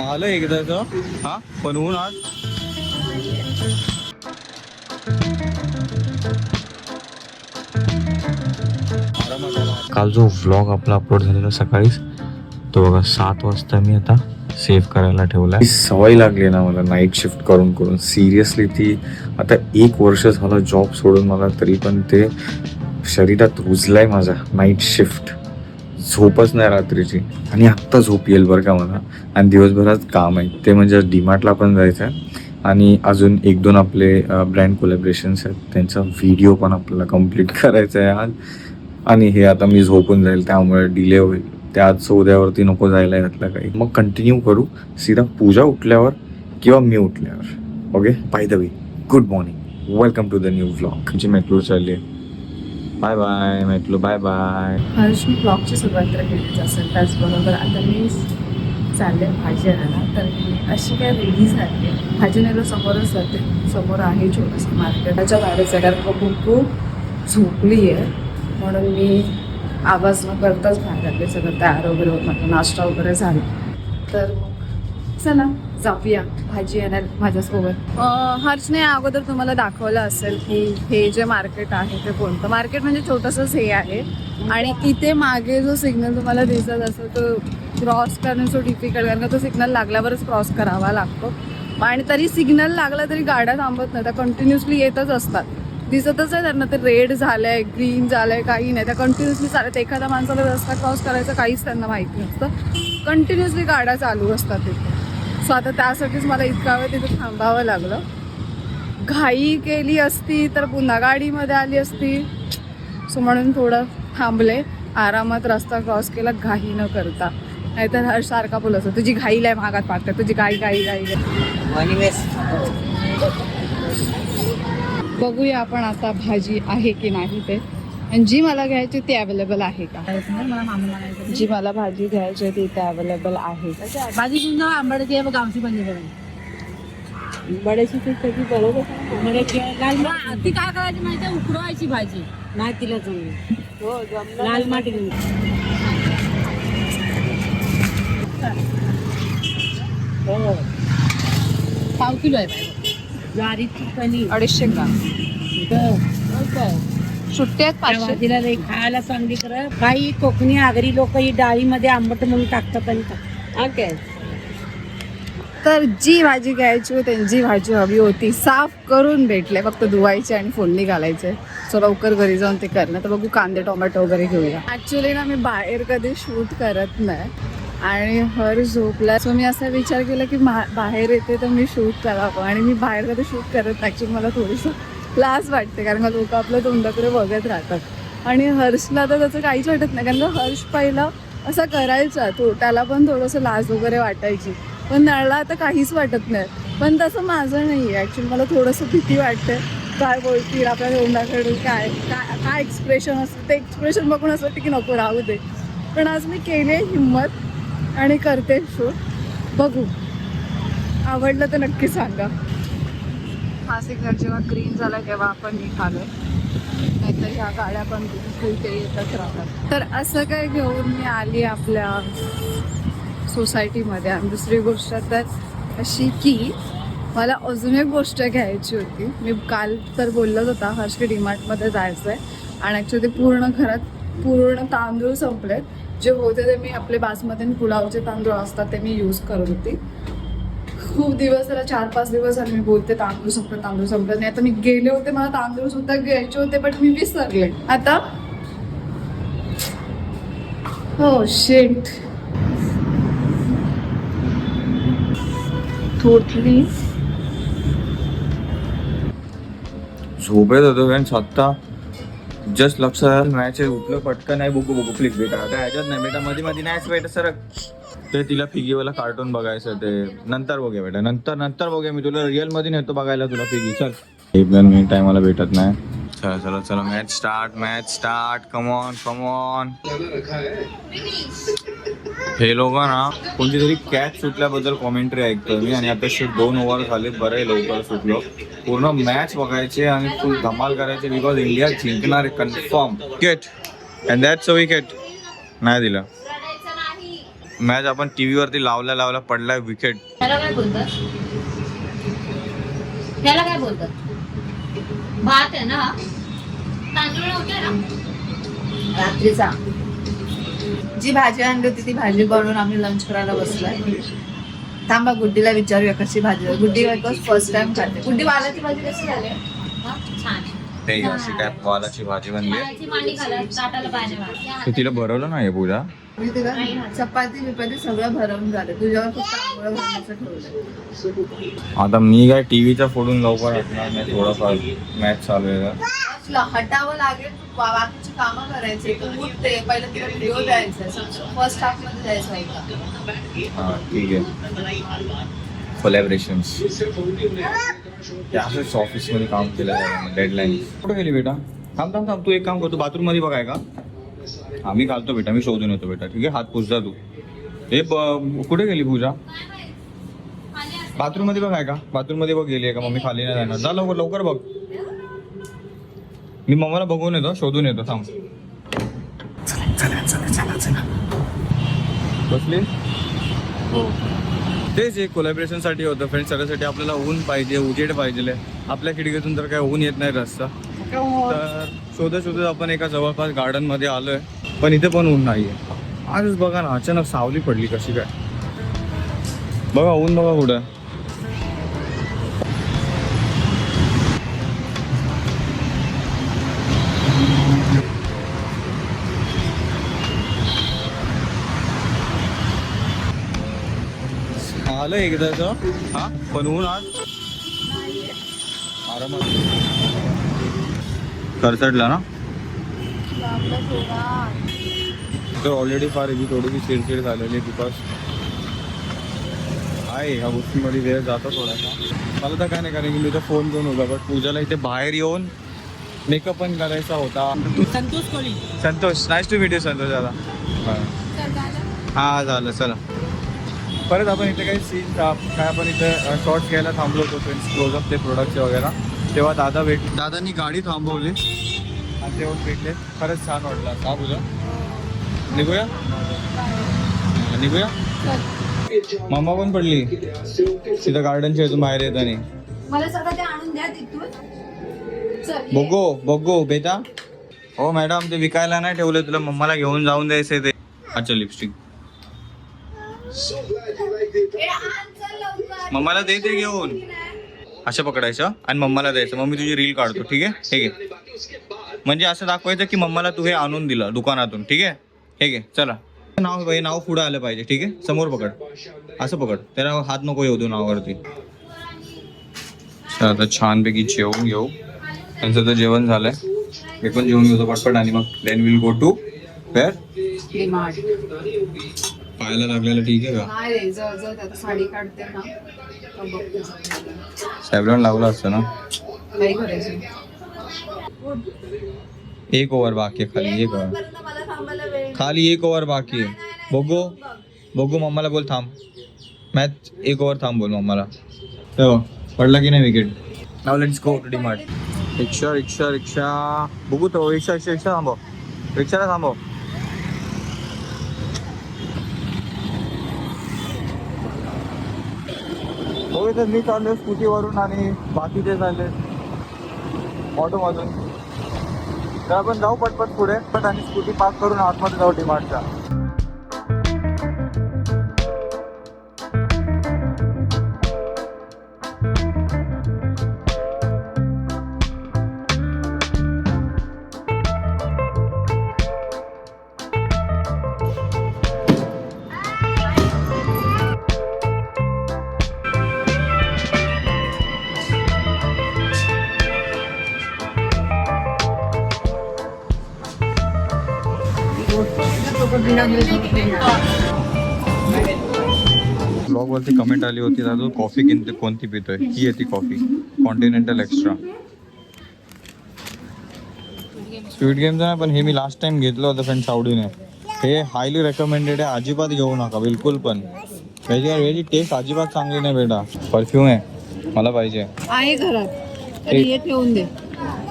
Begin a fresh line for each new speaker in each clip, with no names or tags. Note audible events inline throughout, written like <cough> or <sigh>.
आलं एकदाच हा पण ऊन आज. काल जो व्लॉग आपला अपलोड झालेला सकाळीच तो बघा सात वाजता मी आता सेव्ह करायला ठेवला सवय लागली ना मला नाईट शिफ्ट करून करून. सिरियसली ती आता एक वर्ष झालं जॉब सोडून मला तरी पण ते शरीरात रुजलाय माझा नाईट शिफ्ट झोपच नाही रात्रीची. आणि आत्ता झोप येईल बरं का मला. आणि दिवसभरात काम आहे. ते म्हणजे डीमार्टला पण जायचं आहे. आणि अजून एक दोन आपले ब्रँड कोलॅबरेशन्स आहेत. त्यांचा व्हिडिओ पण आपल्याला कंप्लीट <laughs> करायचा आहे आज. आणि हे आता मी झोपून जाईल. त्यामुळे डिले होईल. त्या आज उद्यावरती नको जायला यातलं काही. मग कंटिन्यू करू. सीधा पूजा उठल्यावर किंवा मी उठल्यावर. Okay by the way good morning welcome to the new vlog G metro चालली बाय बाय म्हटलो बाय बाय
हर्षी मी ब्लॉगची सुरुवात तर केलीच असेल त्याचबरोबर आता मी चालले भाजी आणायला. तर मी अशी काय रेडी झाली आहे. भाजी न्यायला समोरच जाते. समोर आहे छोटंसं मार्केटाच्या बाहेरच आहे कारण बघून खूप झोपली आहे. म्हणून मी आवाज न करताच बाहेर आले सगळं तयार वगैरे होत माझा नाश्ता वगैरे झाला. तर मग चला. जाऊया भाजी आणायला माझ्यासोबत. हर्षने अगोदर तुम्हाला दाखवलं असेल की हे जे मार्केट आहे ते कोणतं. मार्केट म्हणजे छोटंसंच हे आहे. आणि इथे मागे जो सिग्नल तुम्हाला दिसत असेल तो क्रॉस करणं सो डिफिकल्ट कारण का तो सिग्नल लागल्यावरच क्रॉस करावा लागतो. आणि तरी सिग्नल लागला तरी गाड्या थांबत नाही त्या कंटिन्युअसली येतच असतात. दिसतच आहे त्यांना ते रेड झालंय ग्रीन झालंय काही नाही. त्या कंटिन्युअसली चालत एखाद्या माणसाला रस्ता क्रॉस करायचं काहीच त्यांना माहिती नसतं. कंटिन्युअसली गाड्या चालू असतात तिथे सो आता त्यासाठीच मला इतका वेळ तिथे थांबावं लागलं. घाई केली असती तर पुन्हा गाडीमध्ये आली असती. सो म्हणून थोडं थांबले. आरामात रस्ता क्रॉस केला घाई न करता. नाहीतर हर सारखा बोलत होता, तुझी घाई लय मागात पाडते तुझी घाई घाई घाई. घाई बघूया आपण आता भाजी आहे की नाही ते. आणि जी मला घ्यायची ती अवेलेबल आहे का? जी मला भाजी घ्यायची ती इथे अवेलेबल आहे.
भाजी घेऊन जा आंबाड्याची आहे गावची भाजी बघा.
बड्याची ती कधी बरोबर
लाल मा- ती काय करायची माहिती आहे? उकडवायची भाजी. नाही तिला जमली.
हो
लाल माती घेऊन पाव किलो आहे बाई. ज्वारीची कणी
अडीचशे ग्राम. सुट्टी आहेत
त्या
पाचशे
भाजीला लई खायला चांगली कर काही कोकणी आगरी लोक ही डाळीमध्ये आंबट म्हणून टाकतात आणि ओके.
तर जी भाजी घ्यायची होती आणि जी भाजी हवी होती साफ करून भेटले. फक्त धुवायचे आणि फोडणी घालायचे. सो लवकर घरी जाऊन ते करणं तर बघू कांदे टोमॅटो वगैरे घेऊया. ऍक्च्युली ना मी बाहेर कधी शूट करत नाही. आणि हर झोपला सो मी असा विचार केला की मा- बाहेर येते तर मी शूट करावं. आणि मी बाहेर कधी शूट करत नाही. ॲक्च्युली मला थोडीसं लाज वाटते कारण का लोक आपल्या तोंडाकडे बघत राहतात. आणि हर्षला तर त्याचं काहीच वाटत नाही कारण का हर्ष पहिला असा करायचा तो त्याला पण थोडंसं लाज वगैरे वाटायची. पण नळला आता काहीच वाटत नाही. पण तसं माझं नाही आहे ॲक्च्युली मला थोडंसं भीती वाटते. काय बोलतील आपल्या तोंडाकडे काय काय काय एक्सप्रेशन असतं ते एक्सप्रेशन बघून असं वाटतं की नको राहू दे. पण आज मी केली आहे हिंमत आणि करते शूट बघू. आवडलं तर नक्की सांगा. हा सिग्नल जेव्हा ग्रीन झाला तेव्हा आपण निघालोय नाहीतर ह्या गाड्या पण कुठे येतच राहतात. तर असं काय घेऊन मी आली आपल्या सोसायटीमध्ये आणि दुसरी गोष्ट तर अशी की मला अजून एक गोष्ट घ्यायची होती. मी काल तर बोललंच होता हर्ष डीमार्टमध्ये जायचं आहे आणि ॲक्च्युली पूर्ण घरात पूर्ण तांदूळ संपलेत. जे होते ते मी आपले बासमती आणि पुलावचे तांदूळ असतात ते मी यूज करत होती. खूप दिवस झाला चार पाच दिवस झाले मी बोलते तांदूळ संपलं तांदूळ संपलं. नाही आता मी गेले होते मला तांदूळ सुद्धा घ्यायचे होते बट मी विसरले. आता हो शेट थोडली.
झोपेत होतो कारण स्वतः जस्ट लक्षात मॅच उठलं पटकन नाही बघू बघू क्लिक बेटा आता ह्याच्यात नाही बेटा मध्ये मध्ये नाही बेटा सर ते तिला फिगीवाला कार्टून बघायचं ते. नंतर बघूया बेटा. नंतर नंतर बघूया. मी तुला रिअलमध्ये नेतो बघायला तुला फिगी. चल. एक दोन मिनिट टायमाला भेटत नाही. चला चला चला. Match start match start come on come on हे लोक ना कोणती तरी कॅच सुटल्याबद्दल कॉमेंट्री ऐकतोय मी. आणि आता शूट दोन ओव्हर झाले. बरे लवकर सुटलो. पूर्ण मॅच बघायचे आणि फुल धमाल करायचे बिकॉज इंडिया जिंकणार confirm wicket and that's a wicket नाही दिला. मॅच आपण टीव्ही वरती लावल्या लावल्या पडलाय विकेट
त्याला काय बोलतात? त्याला काय बोलतात? भात आहे ना? तांदूळ नव्हते ना?
रात्रीचा. जी भाजी आणली होती ती भाजी बनवून आम्ही लंच करायला बसलोय. थांबा गुड्डीला विचारूया कशी भाजी. गुड्डी फर्स्ट टाइम खाते. गुड्डी वालाची भाजी कशी झाली?
हा, छान
ते अशी काय वालाची भाजी बनली तिला भरवलं नाही पूजा?
तिला चपाती बिपाती सगळं भरवून झालं. तुझ्यावर फक्त
आता मी काय टीव्हीचा फोडून लवकर हटणार नाही थोडाफार मॅच चालू आहे
हटावं लागेल बाकीची कामं करायची तू उठते पहिलं तिला व्हिडिओ द्यायचा फर्स्ट हाफमध्ये द्यायचा
हा ठीक आहे. कोलॅबरेशन असंच ऑफिसमध्ये काम केलं डेडलाईन कुठे गेली बेटा? थांब थांब थांब. तू एक काम करतो बाथरूममध्ये बघाय का हा मी घालतो बेटा मी शोधून येतो बेटा ठीक आहे? हात पुसजा तू. हे कुठे गेली पूजा? बाथरूममध्ये बघाय का बाथरूममध्ये बघ गेली आहे का मम्मी खाली नाही जाणार. जा लवकर लवकर बघ. मी मम्माला बघून येतो शोधून येतो थांब. बसली? तेच एक कोलॅबरेशनसाठी होतं. फ्रेंड सगळ्यासाठी आपल्याला ऊन पाहिजे उजेड पाहिजे. आपल्या खिडकीतून तर काय ऊन येत नाही रस्ता. तर शोधत शोधत आपण एका जवळपास गार्डनमध्ये आलोय. पण इथे पण ऊन नाहीये. आजच बघा ना अचानक सावली पडली कशी काय. बघा ऊन बघा कुठं. आलं एकदाच हा? पण ऊन आज? आरामात करचडला ना? तर ऑलरेडी फार याची थोडीशी चिडचिड झालेली बिकॉज आहे ह्या गोष्टीमध्ये वेळ जातो थोडासा. मला तर काय नाही कारण की मी तर फोन करून होता बट पूजाला इथे बाहेर येऊन मेकअप पण करायचा होता.
Santosh Koli.
Santosh. Nice to you Santosh दादा. हा झालं चला. परत आपण इथे काही सीन काय आपण इथे शॉर्ट्स घ्यायला थांबलो होतो फ्रेंड्स क्लोजअप ते प्रोडक्टचे वगैरे. तेव्हा दादा भेट दादांनी गाडी थांबवली. आणि तेव्हा भेटले. खरंच छान वाटलं. का तुझं निघूया? निघूया? मम्मा पण पडली. तिथं गार्डनच्या इथून बाहेर येताना. बघो बघो बेटा. हो मॅडम ते विकायला नाही ठेवले. तुला मम्माला घेऊन जाऊन द्यायचे ते. अच्छा लिपस्टिक मम्माला दे ते घेऊन. असं पकडायचं आणि मम्माला द्यायचं. मग मी तुझी रील काढतो ठीक आहे? हे घे. म्हणजे असं दाखवायचं की मम्माला तू हे आणून दिलं दुकानातून ठीक आहे? हे घे चला. नाव हे नाव पुढे आलं पाहिजे ठीक आहे? समोर पकड. असं पकड. त्याला हात नको येऊ दे नावावरती. तर आता छानपैकी जेवून घेऊ. त्यांचं तर जेवण झालंय. मी पण जेवून घेतो पटपट आणि मग then will go to where पाहायला लागलेलं ठीक आहे का?
नाही रे जर जर त्यात साडी काढते ना तर बघते
सॅबलॉन लावलं असतं ना?
नाही करायचं.
एक ओव्हर बाकी आहे खाली एक ओव्हर. खाली एक ओव्हर बाकी आहे. बघू बघू मम्माला बोल थांब. मॅच एक ओव्हर थांब बोल मम्माला. हो पडला की नाही विकेट नाव लेट्स गो टू डिमार्ट रिक्षा रिक्षा रिक्षा. बघू तो रिक्षा रिक्षा रिक्षा थांबव. रिक्षाला थांबव. हो तर मी चाललोय स्कूटीवरून आणि बाकीचे चालले ऑटोमधून तर आपण जाऊ पटपट पुढे पण आणि स्कूटी पार्क करून आतमध्ये जाऊ डिमांडच्या ब्लॉग वरती कमेंट आली होती दादू कॉफी किंती कोणती पितोय? ही आहे ती कॉफी कॉन्टिनेंटल एक्स्ट्रा स्वीट गेमचं नाही पण हे मी लास्ट टाइम घेतलं होतं फ्रेंड्स आवडीने. हे हायली रेकमेंडेड आहे अजिबात घेऊ नका बिलकुल पण. याची याची टेस्ट अजिबात चांगली नाही बेटा. परफ्यूम आहे मला पाहिजे.
आहे घरात. हे ठेवून दे.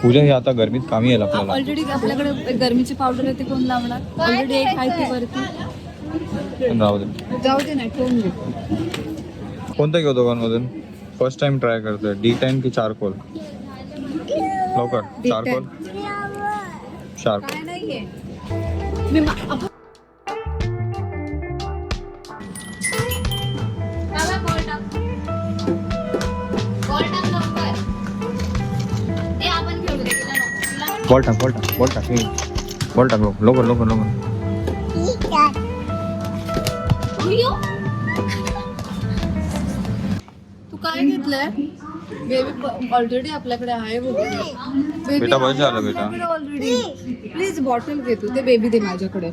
पूजा हे आता गरमीत कामी येईल आपल्याला.
ऑलरेडी आपल्याकडे गरमीची पावडर आहे ते कोण लावणार? ऑलरेडी एक आहे ती वरती.
पण राहू दे.
जाऊ दे ना ठेवून घे.
कोणतं घेऊ दोघांमधून? फर्स्ट टाइम ट्राय करतोय. डी टेन की चारकोल लवकर. चारकोल चारकोल
काय
बॉल टाक बॉल टाक
बॉल टाक. बॉल टाक लवकर लवकर लवकर.
तू काय घेतलंय? बेबी ऑलरेडी आपल्याकडे आहे
बेटा बस झालं बेटा.
ऑलरेडी प्लीज बॉटल घे तू ते बेबी दे माझ्याकडे.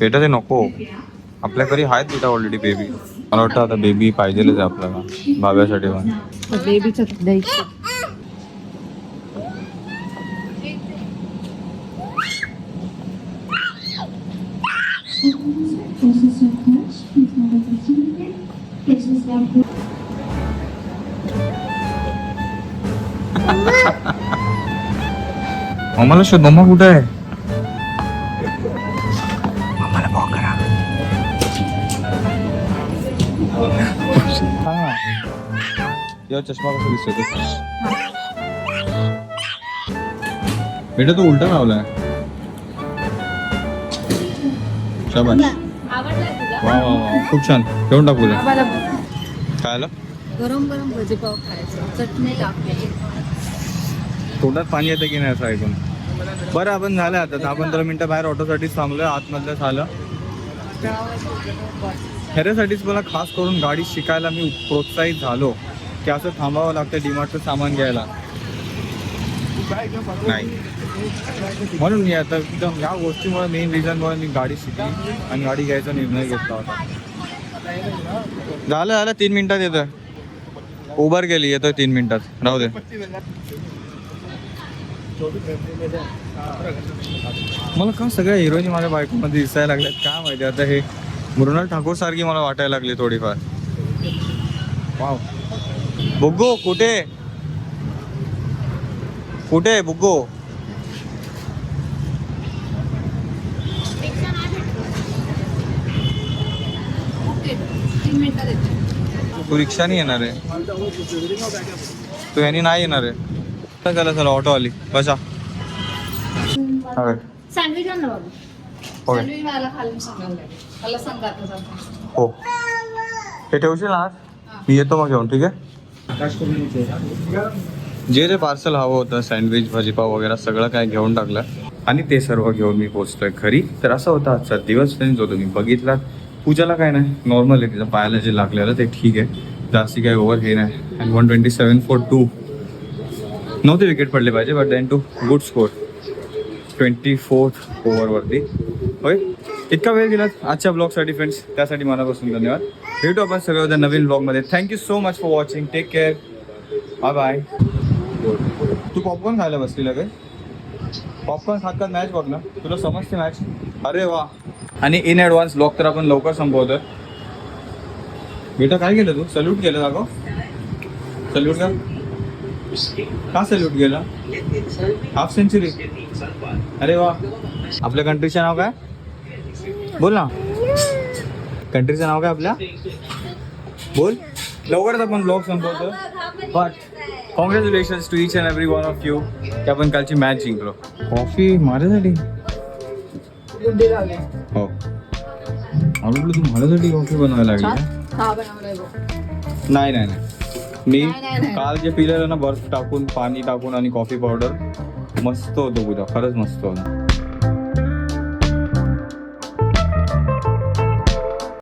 बेटा ते नको. आपल्या घरी आहेत बेटा ऑलरेडी बेबी मला वाटतं आता बेबी पाहिजेलच आहे आपल्याला. बाब्यासाठी पण.
बेबीचं द्यायचं.
मम्माला शोध मम्मा कुठे आहे मम्माला कॉल करा हा. या चष्मा कसा दिसतोय तो? बेटा तो उलटा लावलाय शाबाश
आवडलाय तुला
वा वा वा खूप छान ठेवून टाकू आलं
गरम गरम भजी पाव खायचं. चटणी
तोंडात पाणी येतं की नाही असं ऐकून? बरं आपण झालं आता. दहा पंधरा मिनिटं बाहेर ऑटोसाठीच थांबलोय. आतमधलं झालं. ह्याच्यासाठीच मला खास करून गाडी शिकायला मी प्रोत्साहित झालो की असं थांबावं लागतं डिमार्टचं सामान घ्यायला. नाही. म्हणून मी आता एकदम या गोष्टीमुळे मेन रिझनमुळे मी गाडी शिकली आणि गाडी घ्यायचा निर्णय घेतला होता. झालं झालं. तीन मिनिटात येतं उबर गेली येतोय तीन मिनिटात. राहू दे. मला का सगळ्या हिरोईन माझ्या बायकोमध्ये दिसायला लागल्यात? काय माहिती? आता हे मृणाल ठाकूर सारखी मला वाटायला लागली थोडीफार. वाव. बुग्गो कुठे? कुठे बुग्गो
रिक्षा नाही भेटत.
ओके तीन मिनिटात येते
तू रिक्षाने येणार आहे. तू यांनी नाही येणार आहे. चला चला चला ऑटो आली बसा. ओके
सँडविच आण ना बाबा.
ओके
सँडविच मला खाली सांगायला लागेल. मला सांगा आता सांगा.
हो. हे ठेवशील ना आज? मी येतो मग घेऊन ठीक आहे? जे जे पार्सल हवं होतं सँडविच भाजीपाव वगैरे सगळं काय घेऊन टाकलं. आणि ते सर्व घेऊन मी पोहोचतोय घरी. तर असं होता आजचा दिवस त्यांनी जो तुम्ही बघितला पूजाला काय नाही नॉर्मल आहे तिचं पायाला जे लागलेलं ते ठीक आहे. जास्ती काय ओव्हर हे नाही. And one twenty seven four two नव्हते विकेट पडले पाहिजे but then too good score twenty fourth ओव्हरवरती होय? इतका वेळ दिला आजच्या ब्लॉगसाठी फ्रेंड्स त्यासाठी मनापासून धन्यवाद. भेटू आपण सगळं उद्या नवीन ब्लॉगमध्ये thank you so much for watching take care bye bye Tu popcorn खायला बसली काय पॉपकॉर्न खात मॅच बघ ना. तुला समजते मॅच अरे वा. आणि इन ॲडव्हान्स ब्लॉग तर आपण लवकर संपवतोय. बेटा काय केलं तू? सल्यूट केलं दाखव. सल्यूट का? का सल्यूट केलं? हाफ सेंचुरी अरे वा. आपल्या कंट्रीचं नाव काय? बोल ना. कंट्रीचं नाव काय आपल्या? बोल. लवकरच आपण ब्लॉग संपवतो but congratulation to each and every one of you की आपण कालची मॅच जिंकलो. कॉफी माझ्यासाठी. हो. आवडलं तू माझ्यासाठी कॉफी बनवायला लागली का?
हा बनवलाय बघ.
नाही नाही नाही. मी
नाही, नाही, नाही.
काल जे पिलेलं ना बर्फ टाकून पाणी टाकून आणि कॉफी पावडर मस्त होतं पूजा. खरंच मस्त होतं.